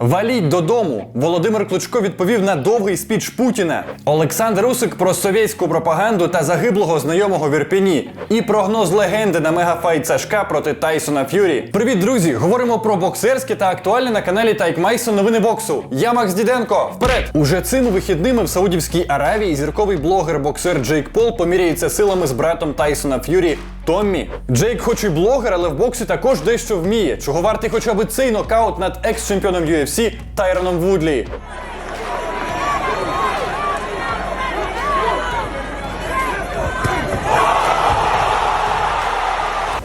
Валіть додому. Володимир Кличко відповів на довгий спіч Путіна. Олександр Усик про совєтську пропаганду та загиблого знайомого в Ірпіні. І прогноз легенди на мегафайт Сашка проти Тайсона Ф'юрі. Привіт, друзі! Говоримо про боксерське та актуальне на каналі Тайк Майсон новини боксу. Я Макс Діденко. Вперед! Уже цими вихідними в Саудівській Аравії зірковий блогер-боксер Джейк Пол поміряється силами з братом Тайсона Ф'юрі Томмі. Джейк, хоч і блогер, але в боксі також дещо вміє, чого вартий хоча б цей нокаут над екс-чемпіоном UFC Тайроном Вудлі.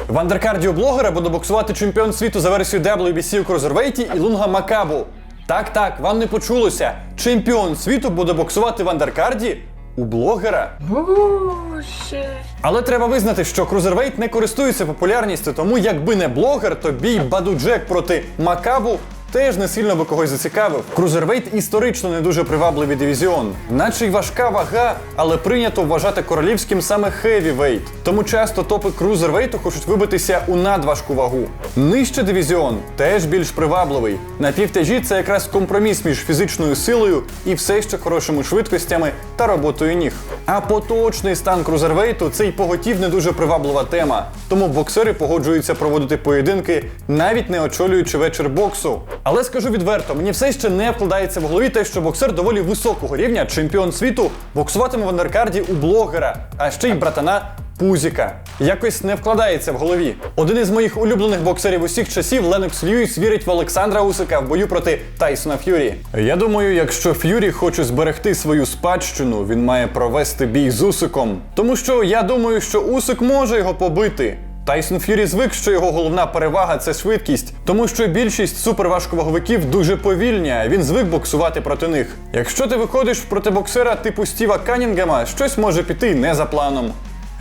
В андеркарді у блогера буде боксувати чемпіон світу за версією WBC у Крузервейті Ілунга Макабу. Так, так, вам не почулося. Чемпіон світу буде боксувати в андеркарді у блогера. Боже. Але треба визнати, що Крузервейт не користується популярністю, тому якби не блогер, то бій Баду Джек проти Макабу теж не сильно би когось зацікавив. Крузервейт історично не дуже привабливий дивізіон, наче й важка вага, але прийнято вважати королівським саме хевівейт. Тому часто топи крузервейту хочуть вибитися у надважку вагу. Нижче дивізіон теж більш привабливий. На півтяжі це якраз компроміс між фізичною силою і все ще хорошими швидкостями та роботою ніг. А поточний стан крузервейту це й поготів не дуже приваблива тема. Тому боксери погоджуються проводити поєдинки, навіть не очолюючи вечір боксу. Але скажу відверто, мені все ще не вкладається в голові те, що боксер доволі високого рівня, чемпіон світу, боксуватиме в андеркарді у блогера, а ще й братана Пузіка. Якось не вкладається в голові. Один із моїх улюблених боксерів усіх часів Ленокс Льюіс вірить в Олександра Усика в бою проти Тайсона Ф'юрі. Я думаю, якщо Ф'юрі хоче зберегти свою спадщину, він має провести бій з Усиком. Тому що я думаю, що Усик може його побити. Тайсон Ф'юрі звик, що його головна перевага це швидкість, тому що більшість суперважковаговиків дуже повільні, а він звик боксувати проти них. Якщо ти виходиш проти боксера типу Стіва Канінгема, щось може піти не за планом.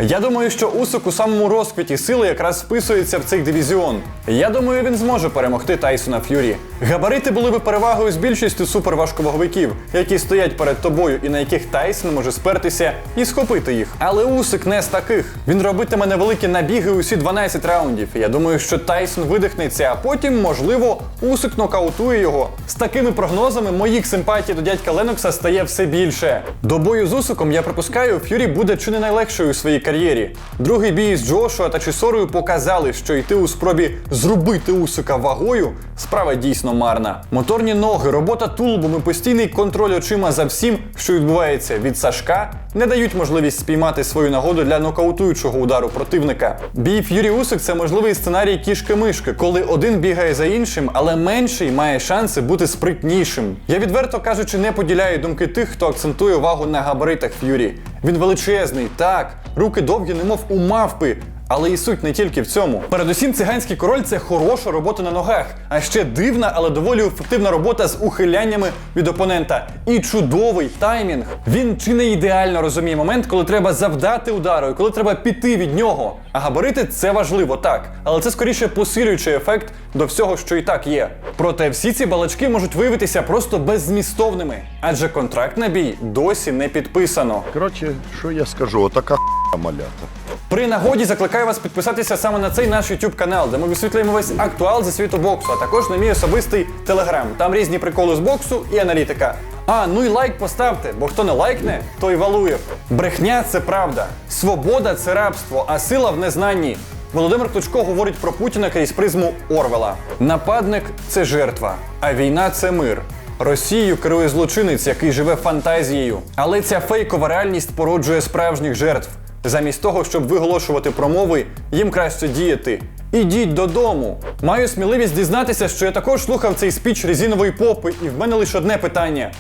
Я думаю, що Усик у самому розквіті сили якраз вписується в цей дивізіон. Я думаю, він зможе перемогти Тайсона Ф'юрі. Габарити були би перевагою з більшістю суперважковаговиків, які стоять перед тобою і на яких Тайсон може спертися і схопити їх. Але Усик не з таких. Він робитиме невеликі набіги усі 12 раундів. Я думаю, що Тайсон видихнеться, а потім, можливо, Усик нокаутує його. З такими прогнозами моїх симпатій до дядька Ленокса стає все більше. До бою з Усиком я припускаю, Ф'юрі буде чи не найлегшою у своїй кар'єрі. Другий бій з Джошуа та Чісорою показали, що йти у спробі зрубити Усика вагою справа дійсно марна. Моторні ноги, робота тулубом і постійний контроль очима за всім, що відбувається від Сашка, не дають можливість спіймати свою нагоду для нокаутуючого удару противника. Бій Ф'юрі Усик це можливий сценарій кішки-мишки, коли один бігає за іншим, але менший має шанси бути спритнішим. Я відверто кажучи, не поділяю думки тих, хто акцентує увагу на габаритах Ф'юрі. Він величезний, так, руки довгі, немов у мавпи. Але і суть не тільки в цьому. Передусім, циганський король це хороша робота на ногах, а ще дивна, але доволі ефективна робота з ухиляннями від опонента. І чудовий таймінг. Він чи не ідеально розуміє момент, коли треба завдати удару, і коли треба піти від нього. А габарити це важливо, так, але це скоріше посилюючий ефект до всього, що і так є. Проте всі ці балачки можуть виявитися просто беззмістовними, адже контракт на бій досі не підписано. Коротше, що я скажу, отака малята. При нагоді закликаю вас підписатися саме на цей наш YouTube канал, де ми висвітлюємо весь актуал зі світу боксу, а також на мій особистий телеграм. Там різні приколи з боксу і аналітика. А, ну і лайк поставте, бо хто не лайкне, той валує. Брехня це правда. Свобода це рабство, а сила в незнанні. Володимир Кличко говорить про Путіна крізь призму Орвела. Нападник це жертва, а війна це мир. Росією керує злочинець, який живе фантазією. Але ця фейкова реальність породжує справжніх жертв. Замість того, щоб виголошувати промови, їм краще діяти. Ідіть додому. Маю сміливість дізнатися, що я також слухав цей спіч резинової попи, і в мене лише одне питання: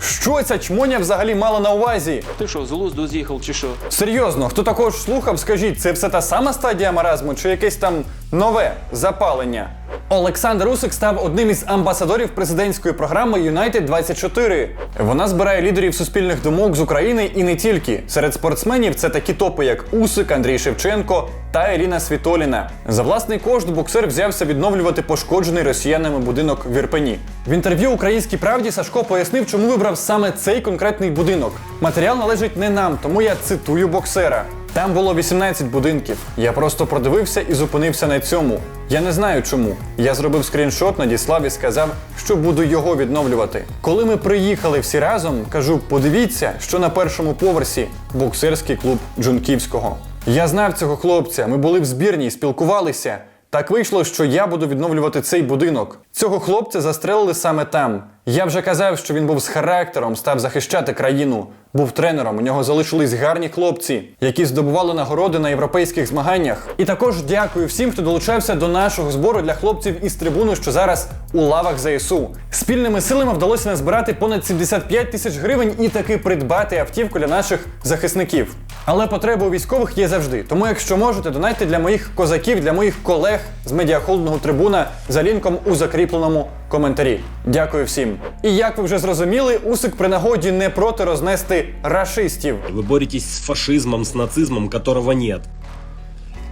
що ця чмоня взагалі мала на увазі? Ти що, з глузду з'їхав чи що? Серйозно, хто також слухав, скажіть, це все та сама стадія маразму чи якесь там нове запалення? Олександр Усик став одним із амбасадорів президентської програми United 24 Вона збирає лідерів суспільних думок з України і не тільки. Серед спортсменів це такі топи, як Усик, Андрій Шевченко та Еліна Світоліна. За власний кошт боксер взявся відновлювати пошкоджений росіянами будинок в Ірпені. В інтерв'ю Українській правді Сашко пояснив, чому вибрав саме цей конкретний будинок. Матеріал належить не нам, тому я цитую боксера. Там було 18 будинків. Я просто продивився і зупинився на цьому. Я не знаю чому. Я зробив скріншот, надіслав і сказав, що буду його відновлювати. Коли ми приїхали всі разом, кажу: подивіться, що на першому поверсі боксерський клуб Джунківського. Я знав цього хлопця. Ми були в збірній, спілкувалися. Так вийшло, що я буду відновлювати цей будинок. Цього хлопця застрелили саме там. Я вже казав, що він був з характером, став захищати країну. Був тренером. У нього залишились гарні хлопці, які здобували нагороди на європейських змаганнях. І також дякую всім, хто долучався до нашого збору для хлопців із трибуну, що зараз у лавах ЗСУ. Спільними силами вдалося назбирати понад 75 тисяч гривень і таки придбати автівку для наших захисників. Але потреби у військових є завжди. Тому, якщо можете, донайте для моїх козаків, для моїх колег з медіахолдингу Трибуна за лінком у закріпленому коментарі. Дякую всім. І як ви вже зрозуміли, Усик при нагоді не проти рознести рашистів. Ви боретесь з фашизмом, з нацизмом, которого нет.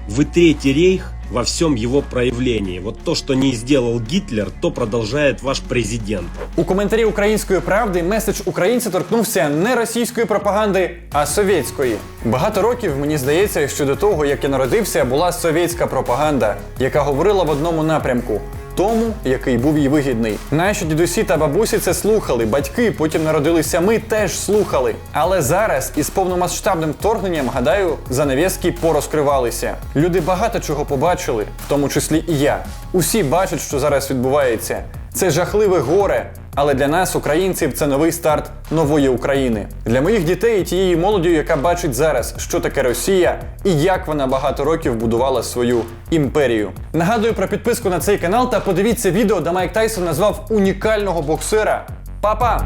Вы третий рейх во всем его проявлении. Вот то, что не сделал Гитлер, то продолжает ваш президент. У коментарі української правди меседж українця торкнувся не російської пропаганди, а совєтської. Багато років мені здається, що до того, як я народився, була совєтська пропаганда, яка говорила в одному напрямку. Тому, який був їй вигідний. Наші дідусі та бабусі це слухали, батьки, потім народилися ми, теж слухали. Але зараз із повномасштабним вторгненням, гадаю, занавески порозкривалися. Люди багато чого побачили, в тому числі і я. Усі бачать, що зараз відбувається. Це жахливе горе, але для нас, українців, це новий старт нової України. Для моїх дітей і тієї молоді, яка бачить зараз, що таке Росія і як вона багато років будувала свою імперію. Нагадую про підписку на цей канал та подивіться відео, де Майк Тайсон назвав унікального боксера. Па-па!